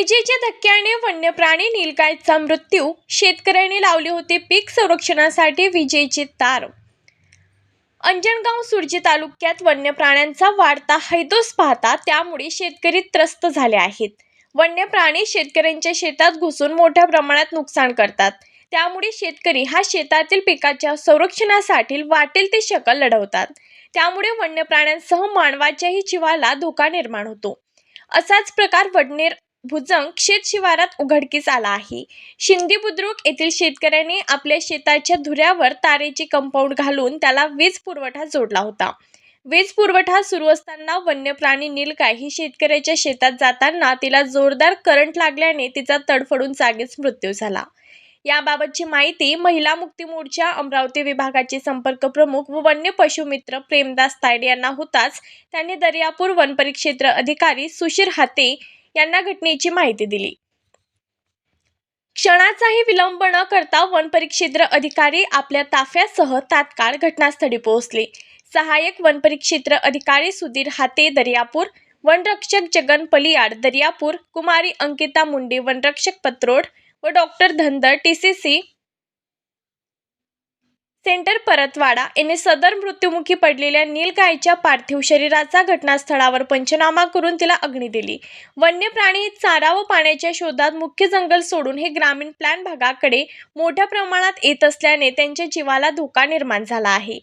विजेच्या धक्क्याने वन्य प्राणी नीलगायचा मृत्यू. शेतकऱ्यांनी लावले होते पीक संरक्षणासाठी विजेची तार. अंजनगाव सुरजी तालुक्यात वन्य प्राण्यांचा वाढता हैदोस पाहता त्यामुळे शेतकरी त्रस्त झाले आहेत. वन्य प्राणी शेतकऱ्यांच्या शेतात घुसून मोठ्या प्रमाणात नुकसान करतात. त्यामुळे शेतकरी हा शेतातील पिकाच्या संरक्षणासाठी वाटेल ते शकल लढवतात. त्यामुळे वन्य प्राण्यांसह मानवाच्याही जीवाला धोका निर्माण होतो. असाच प्रकार वडनेर भुजंग शेत शिवारात उघडकीस आला आहे. शिंदी बुद्रुक येथील शेतकऱ्यांनी आपल्या शेताच्या धुऱ्यावर तारेची कंपाऊंड घालून त्याला वीज पुरवठा जोडला होता. वीज पुरवठा सुरू असताना वन्य प्राणी नीलगाय ही शेतकऱ्याच्या शेतात जाताना तिला जोरदार करंट लागल्याने तिचा तडफडून जागीच मृत्यू झाला. याबाबतची माहिती महिला मुक्ती मोर्चा अमरावती विभागाचे संपर्क प्रमुख व वन्य पशुमित्र प्रेमदास तायडे यांना होताच त्यांनी दर्यापूर वनपरिक्षेत्र अधिकारी सुशीर हाते यांना घटनेची माहिती दिली. क्षणाचाही विलंब न करता वन परिक्षेत्र अधिकारी आपल्या ताफ्यासह तात्काळ घटनास्थळी पोहोचले. सहाय्यक वनपरिक्षेत्र अधिकारी सुधीर हाते दर्यापूर वनरक्षक जगन पलियाड दर्यापूर कुमारी अंकिता मुंडे वनरक्षक पत्रोड व doctor Dhandar T C C centre Paratwada येथे सदर मृत्युमुखी पडलेल्या नीलगायच्या पार्थिव शरीराचा घटनास्थळावर पंचनामा करून तिला अग्नी दिली. वन्य प्राणी चारा व पाण्याच्या शोधात मुख्य जंगल सोडून हे ग्रामीण प्लॅन भागाकडे मोठ्या प्रमाणात येत असल्याने त्यांच्या जीवाला धोका निर्माण झाला आहे.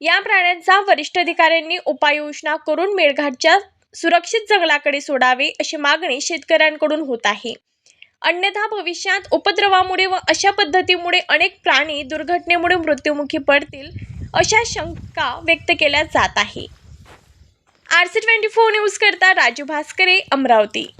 या प्राण्यांचा वरिष्ठ अधिकाऱ्यांनी उपाययोजना करून मेळघाटच्या सुरक्षित जंगलाकडे सोडावे अशी मागणी शेतकऱ्यांकडून होत आहे. अन्यथा भविष्यात उपद्रवामुळे व अशा पद्धतीमुळे अनेक प्राणी दुर्घटनेमुळे मृत्युमुखी पडतील अशा शंका व्यक्त केल्या जात आहे. R C twenty four news करता राजू भास्करे अमरावती.